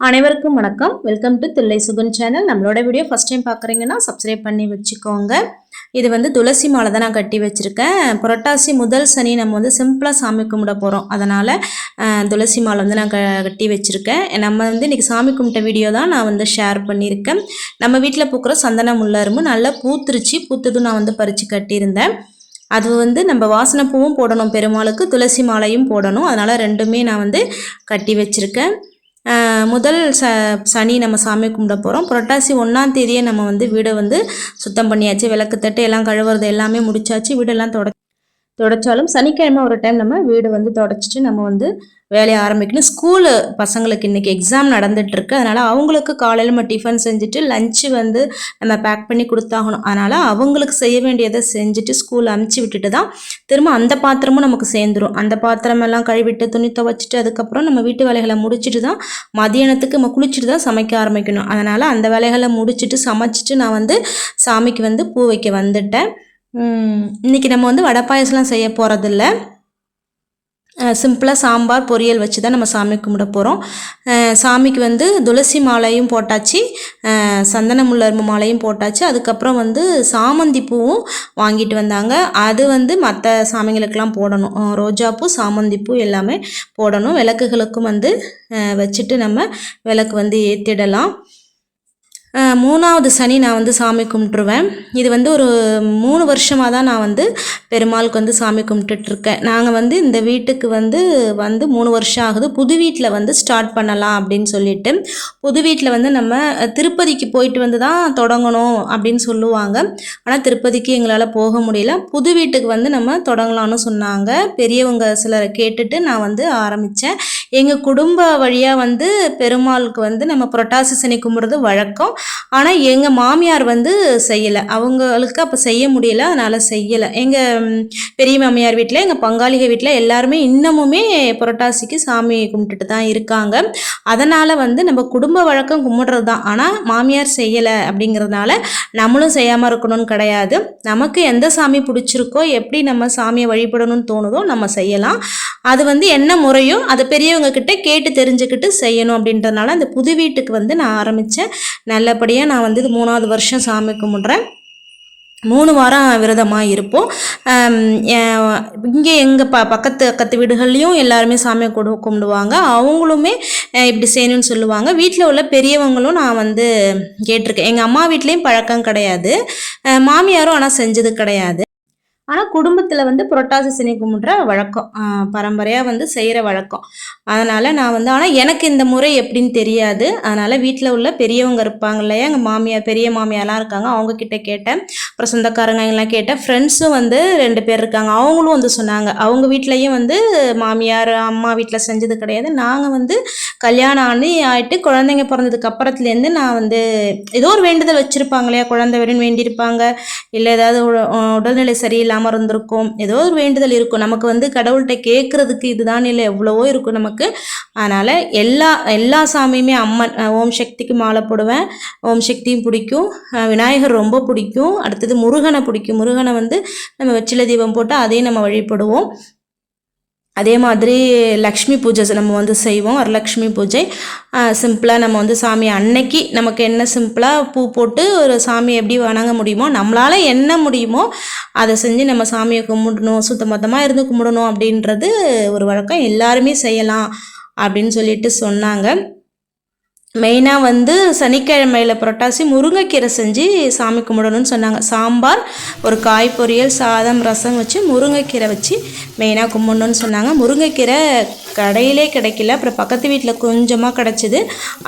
அனைவருக்கும் வணக்கம். Welcome to Thillai Sugan channel நம்மளோட வீடியோ ஃபஸ்ட் டைம் பார்க்குறீங்கன்னா சப்ஸ்கிரைப் பண்ணி வச்சுக்கோங்க. இது வந்து துளசி மாலை தான் நான் கட்டி வச்சுருக்கேன். புரட்டாசி முதல் சனி நம்ம வந்து சிம்பிளாக சாமி கும்பிட போகிறோம் அதனால் துளசி மாலை வந்து நான் க கட்டி வச்சுருக்கேன். நம்ம வந்து இன்றைக்கி சாமி கும்பிட்ட வீடியோ தான் நான் வந்து ஷேர் பண்ணியிருக்கேன். நம்ம வீட்டில் பூக்கிற சந்தன முள்ளரும்பு நல்லா பூத்துருச்சு. பூத்ததும் நான் வந்து பறித்து கட்டியிருந்தேன். அது வந்து நம்ம வாசனை பூவும் போடணும் பெருமாளுக்கு துளசி மாலையும் போடணும். அதனால் ரெண்டுமே நான் வந்து கட்டி வச்சுருக்கேன். முதல் ச சனி நம்ம சாமி கும்பிட போகிறோம் புரட்டாசி ஒன்றாம் தேதியே நம்ம வந்து வீடை வந்து சுத்தம் பண்ணியாச்சு. விளக்கு தட்டு எல்லாம் கழுவுறது எல்லாமே முடிச்சாச்சு. வீடெல்லாம் தொட தொடச்சாலும் சனிக்கிழமை ஒரு டைம் நம்ம வீடு வந்து தொடச்சிட்டு நம்ம வந்து வேலையை ஆரம்பிக்கணும். ஸ்கூலு பசங்களுக்கு இன்றைக்கி எக்ஸாம் நடந்துகிட்ருக்கு அதனால் அவங்களுக்கு காலையில் நம்ம டிஃபன் செஞ்சுட்டு லஞ்சு வந்து நம்ம பேக் பண்ணி கொடுத்தாகணும். அதனால் அவங்களுக்கு செய்ய வேண்டியதை செஞ்சுட்டு ஸ்கூல் அமுச்சு விட்டுட்டு தான் திரும்ப அந்த பாத்திரமும் நமக்கு சேர்ந்துரும். அந்த பாத்திரமெல்லாம் கழுவிட்டு துணி துவச்சிட்டு அதுக்கப்புறம் நம்ம வீட்டு வேலைகளை முடிச்சுட்டு தான் மதியானத்துக்கு நம்ம குளிச்சுட்டு தான் சமைக்க ஆரம்பிக்கணும். அதனால் அந்த வேலைகளை முடிச்சுட்டு சமைச்சிட்டு நான் வந்து சாமிக்கு வந்து பூ வைக்க வந்துட்டேன். இன்றைக்கி நம்ம வந்து வடை பாயசம்லாம் செய்ய போகிறதில்ல சிம்பிளாக சாம்பார் பொரியல் வச்சு தான் நம்ம சாமி கும்பிட போகிறோம் சாமிக்கு வந்து துளசி மாலையும் போட்டாச்சு. சந்தன முல்லரும்பு மாலையும் போட்டாச்சு. அதுக்கப்புறம் வந்து சாமந்தி பூவும் வாங்கிட்டு வந்தாங்க. அது வந்து மற்ற சாமிங்களுக்கெல்லாம் போடணும். ரோஜாப்பூ சாமந்தி பூ எல்லாமே போடணும். விளக்குகளுக்கும் வந்து வச்சுட்டு நம்ம விளக்கு வந்து ஏற்றிடலாம் மூணாவது சனி நான் வந்து சாமி கும்பிட்ருவேன் இது வந்து ஒரு மூணு வருஷமாக தான் நான் வந்து பெருமாளுக்கு வந்து சாமி கும்பிட்டுட்ருக்கேன். நாங்கள் வந்து இந்த வீட்டுக்கு வந்து வந்து மூணு வருஷம் ஆகுது. புது வீட்டில் வந்து ஸ்டார்ட் பண்ணலாம் அப்படின்னு சொல்லிட்டு புது வீட்டில் வந்து நம்ம திருப்பதிக்கு போயிட்டு வந்து தான் தொடங்கணும் அப்படின்னு சொல்லுவாங்க. ஆனால் திருப்பதிக்கு எங்களால் போக முடியல. புது வீட்டுக்கு வந்து நம்ம தொடங்கலாம்னு சொன்னாங்க. பெரியவங்க சிலரை கேட்டுட்டு நான் வந்து ஆரம்பித்தேன் எங்கள் குடும்ப வழியாக வந்து பெருமாளுக்கு வந்து நம்ம புரட்டாசி சனி கும்பிட்றது வழக்கம். ஆனால் எங்கள் மாமியார் வந்து செய்யலை. அவங்களுக்கு அப்போ செய்ய முடியல. அதனால் செய்யலை. எங்கள் பெரிய மாமியார் வீட்டில் எங்கள் பங்காளிக வீட்டில் எல்லாருமே இன்னமுமே புரட்டாசிக்கு சாமி கும்பிட்டுட்டு தான் இருக்காங்க. அதனால் வந்து நம்ம குடும்ப வழக்கம் கும்பிட்றது தான். ஆனால் மாமியார் செய்யலை அப்படிங்கிறதுனால நம்மளும் செய்யாமல் இருக்கணும்னு கிடையாது. நமக்கு எந்த சாமி பிடிச்சிருக்கோ எப்படி நம்ம சாமியை வழிபடணும்னு தோணுதோ நம்ம செய்யலாம். அது வந்து என்ன முறையோ அதை பெரியவங்க கிட்ட கேட்டு தெரிஞ்சுக்கிட்டு செய்யணும் அப்படின்றதுனால அந்த புது வீட்டுக்கு வந்து நான் ஆரம்பித்தேன் நல்லபடியாக நான் வந்து இது மூணாவது வருஷம் சாமி கும்பிட்றேன். மூணு வாரம் விரதமாக இருப்போம். இங்கே எங்கள் ப பக்கத்து பக்கத்து வீடுகள்லையும் எல்லாருமே சாமியை கொடு கும்பிடுவாங்க. அவங்களுமே இப்படி செய்யணும்னு சொல்லுவாங்க. வீட்டில் உள்ள பெரியவங்களும் நான் வந்து கேட்டிருக்கேன். எங்கள் அம்மா வீட்லேயும் பழக்கம் கிடையாது. மாமியாரும் ஆனால் செஞ்சது கிடையாது. ஆனால் குடும்பத்தில் வந்து புரட்டாசி சனி கும்பிட்ற வழக்கம். பரம்பரையாக வந்து செய்கிற வழக்கம். அதனால் நான் வந்து ஆனால் எனக்கு இந்த முறை எப்படின்னு தெரியாது. அதனால் வீட்டில் உள்ள பெரியவங்க இருப்பாங்க இல்லையா? எங்கள் மாமியார் பெரிய மாமியார்லாம் இருக்காங்க. அவங்கக்கிட்ட கேட்டேன். அப்புறம் சொந்தக்காரங்க எல்லாம் கேட்டேன். ஃப்ரெண்ட்ஸும் வந்து ரெண்டு பேர் இருக்காங்க. அவங்களும் வந்து சொன்னாங்க. அவங்க வீட்லேயும் வந்து மாமியார் அம்மா வீட்டில் செஞ்சது கிடையாது. நாங்கள் வந்து கல்யாணம் ஆண்டு ஆயிட்டு குழந்தைங்க பிறந்ததுக்கு அப்புறத்துலேருந்து நான் வந்து ஏதோ ஒரு வேண்டுதல் வச்சுருப்பாங்க இல்லையா? குழந்தை வேணும்னு வேண்டியிருப்பாங்க. இல்லை ஏதாவது உடல்நிலை உடல்நிலை அமர்ந்திருக்கும் இருந்திருக்கும். ஏதோ ஒரு வேண்டுதல் இருக்கும். நமக்கு வந்து கடவுள்கிட்ட கேட்குறதுக்கு இதுதான் இல்லை. எவ்வளவோ இருக்கும் நமக்கு. அதனால் எல்லா எல்லா சாமியுமே அம்மன் ஓம் சக்திக்கு மாலை போடுவேன். ஓம் சக்தியும் பிடிக்கும். விநாயகர் ரொம்ப பிடிக்கும். அடுத்தது முருகனை பிடிக்கும். முருகனை வந்து நம்ம வெற்றில தீபம் போட்டு அதையும் நம்ம வழிபடுவோம். அதே மாதிரி லக்ஷ்மி பூஜை நம்ம வந்து செய்வோம். வரலக்ஷ்மி பூஜை. சிம்பிளாக நம்ம வந்து சாமி அன்னைக்கு நமக்கு என்ன சிம்பிளாக பூ போட்டு ஒரு சாமியை எப்படி வணங்க முடியுமோ நம்மளால் என்ன முடியுமோ அதை செஞ்சு நம்ம சாமியை கும்பிடணும் சுத்தமொத்தமாக இருந்து கும்பிடணும் அப்படின்றது ஒரு வழக்கம். எல்லாருமே செய்யலாம் அப்படின்னு சொல்லிட்டு சொன்னாங்க. மெயினாக வந்து சனிக்கிழமையில் புரட்டாசி முருங்கைக்கீரை செஞ்சு சாமி கும்பிடணும்னு சொன்னாங்க. சாம்பார் ஒரு காய் பொரியல் சாதம் ரசம் வச்சு முருங்கைக்கீரை வச்சு மெயினாக கும்பிடணும்னு சொன்னாங்க. முருங்கைக்கீரை கடையிலே கிடைக்கல. அப்புறம் பக்கத்து வீட்டில் கொஞ்சமாக கிடச்சிது.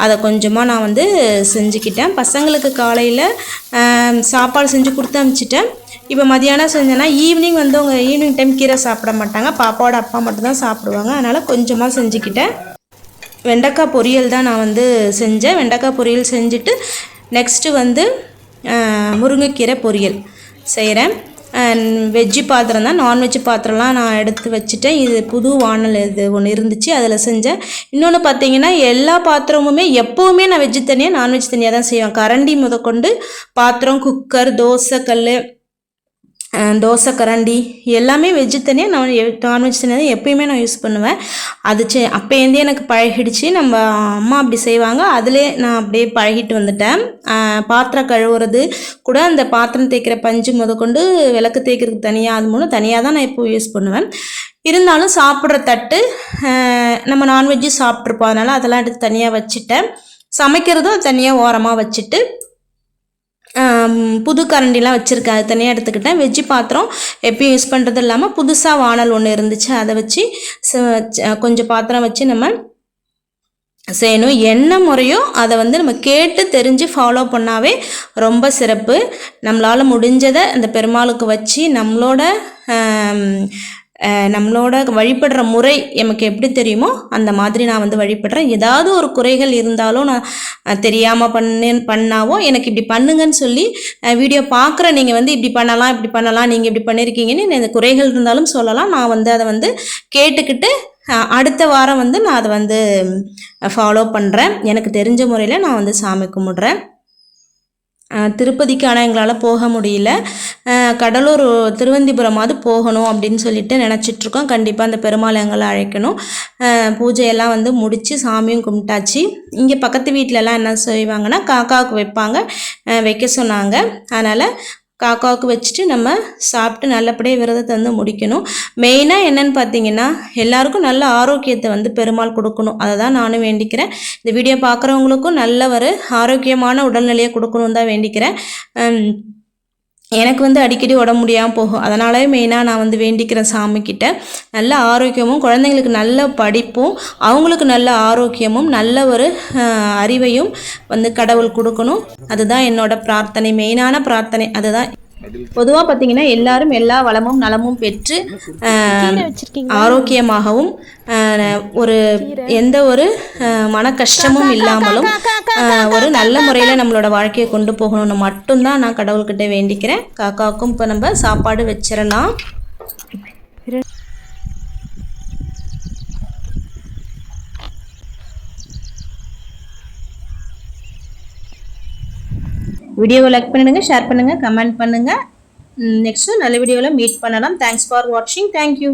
அதை கொஞ்சமாக நான் வந்து செஞ்சுக்கிட்டேன். பசங்களுக்கு காலையில் சாப்பாடு செஞ்சு கொடுத்து அனுப்பிச்சிட்டேன். இப்போ மதியானம் செஞ்சேன்னா ஈவினிங் வந்து அவங்க ஈவினிங் டைம் கீரை சாப்பிட மாட்டாங்க. பாப்பாவோட அப்பா மட்டும்தான் சாப்பிடுவாங்க. அதனால் கொஞ்சமாக செஞ்சுக்கிட்டேன். வெண்டைக்காய் பொரியல் தான் நான் வந்து செஞ்சேன். வெண்டைக்காய் பொரியல் செஞ்சுட்டு நெக்ஸ்ட்டு வந்து முருங்கைக்கீரை பொரியல் செய்கிறேன் வெஜ்ஜு பாத்திரம் தான். நான்வெஜ்ஜு பாத்திரம்லாம் நான் எடுத்து வச்சுட்டேன். இது புது வானல் இது ஒன்று இருந்துச்சு. அதில் செஞ்சேன். இன்னொன்று பார்த்தீங்கன்னா எல்லா பாத்திரமுமே எப்போவுமே நான் வெஜ்ஜு தனியாக நான்வெஜ் தனியாக தான் செய்வேன். கரண்டி முதற்கொண்டு பாத்திரம் குக்கர் தோசை கல் தோசை கரண்டி எல்லாமே வெஜ்ஜு தனியாக நான் நான்வெஜ் தனியாக எப்பயுமே நான் யூஸ் பண்ணுவேன். அது செ அப்போலேருந்தே எனக்கு பழகிடுச்சு. நம்ம அம்மா அப்படி செய்வாங்க. அதிலே நான் அப்படியே பழகிட்டு வந்துட்டேன். பாத்திரம் கழுவுறது கூட அந்த பாத்திரம் தேய்க்கிற பஞ்சு முதற்கொண்டு விளக்கு தேய்க்கிறதுக்கு தனியாக அது மூலம் தனியாக தான் நான் இப்போ யூஸ் பண்ணுவேன். இருந்தாலும் சாப்பிட்ற தட்டு நம்ம நான்வெஜ்ஜு சாப்பிட்ருப்போம் அதனால் அதெல்லாம் எடுத்து தனியாக வச்சுட்டேன். சமைக்கிறதும் தனியாக ஓரமாக வச்சுட்டு புது கரண்டிலாம் வச்சுருக்கேன் அது தனியாக எடுத்துக்கிட்டேன். வெஜ்ஜி பாத்திரம் எப்பயும் யூஸ் பண்ணுறது இல்லாமல் புதுசாக வானல் ஒன்று இருந்துச்சு. அதை வச்சு கொஞ்சம் பாத்திரம் வச்சு நம்ம செய்யணும். என்ன முறையோ அதை வந்து நம்ம கேட்டு தெரிஞ்சு ஃபாலோ பண்ணாவே ரொம்ப சிறப்பு. நம்மளால் முடிஞ்சதை அந்த பெருமாளுக்கு வச்சு நம்மளோட நம்மளோட வழிபடுற முறை நமக்கு எப்படி தெரியுமோ அந்த மாதிரி நான் வந்து வழிபடுறேன். ஏதாவது ஒரு குறைகள் இருந்தாலும் நான் தெரியாமல் பண்ணு பண்ணாவோ எனக்கு இப்படி பண்ணுங்கன்னு சொல்லி வீடியோ பார்க்குற நீங்கள் வந்து இப்படி பண்ணலாம் இப்படி பண்ணலாம் நீங்கள் இப்படி பண்ணியிருக்கீங்கன்னு இந்த குறைகள் இருந்தாலும் சொல்லலாம். நான் வந்து அதை வந்து கேட்டுக்கிட்டு அடுத்த வாரம் வந்து நான் அதை வந்து ஃபாலோ பண்ணுறேன் எனக்கு தெரிஞ்ச முறையில் நான் வந்து சாமி கும்பிட்றேன். திருப்பதிக்கு ஆனால் எங்களால் போக முடியல. கடலூர் திருவந்திபுரமாவது போகணும் அப்படின்னு சொல்லிட்டு நினச்சிட்ருக்கோம். கண்டிப்பாக அந்த பெருமாள் எங்களை அழைக்கணும். பூஜையெல்லாம் வந்து முடித்து சாமியும் கும்பிட்டாச்சு. இங்கே பக்கத்து வீட்டிலலாம் என்ன செய்வாங்கன்னா காக்காவுக்கு வைப்பாங்க. வைக்க சொன்னாங்க. அதனால் காக்காவுக்கு வச்சுட்டு நம்ம சாப்பிட்டு நல்லபடியாக விரதத்தை வந்து முடிக்கணும். மெயினாக என்னன்னு பார்த்தீங்கன்னா எல்லாருக்கும் நல்ல ஆரோக்கியத்தை வந்து பெருமாள் கொடுக்கணும். அதை தான் நானும் வேண்டிக்கிறேன். இந்த வீடியோ பார்க்குறவங்களுக்கும் நல்ல ஒரு ஆரோக்கியமான உடல்நிலையை கொடுக்கணும் தான் வேண்டிக்கிறேன். எனக்கு வந்து அடிக்கடி உடம்பு முடியாமல் போகும். அதனாலே மெயினாக நான் வந்து வேண்டிக்கிறேன் சாமிக்கிட்ட நல்ல ஆரோக்கியமும் குழந்தைங்களுக்கு நல்ல படிப்பும் அவங்களுக்கு நல்ல ஆரோக்கியமும் நல்ல ஒரு அறிவையும் வந்து கடவுள் கொடுக்கணும். அதுதான் என்னோட பிரார்த்தனை. மெயினான பிரார்த்தனை. அதுதான். பொதுவாக பார்த்தீங்கன்னா எல்லாரும் எல்லா வளமும் நலமும் பெற்று ஆரோக்கியமாகவும் ஒரு எந்த ஒரு மன கஷ்டமும் இல்லாமலும் ஒரு நல்ல முறையில் நம்மளோட வாழ்க்கையை கொண்டு போகணும்னு மட்டும்தான் நான் கடவுள்கிட்ட வேண்டிக்கிறேன். காக்காவுக்கும் இப்போ நம்ம சாப்பாடு வச்சிடலாம். வீடியோவை லைக் பண்ணிடுங்க ஷேர் பண்ணுங்கள் கமெண்ட் பண்ணுங்கள் நெக்ஸ்ட்டு நல்ல வீடியோவில் மீட் பண்ணலாம். தேங்க்ஸ் ஃபார் வாட்சிங் தேங்க்யூ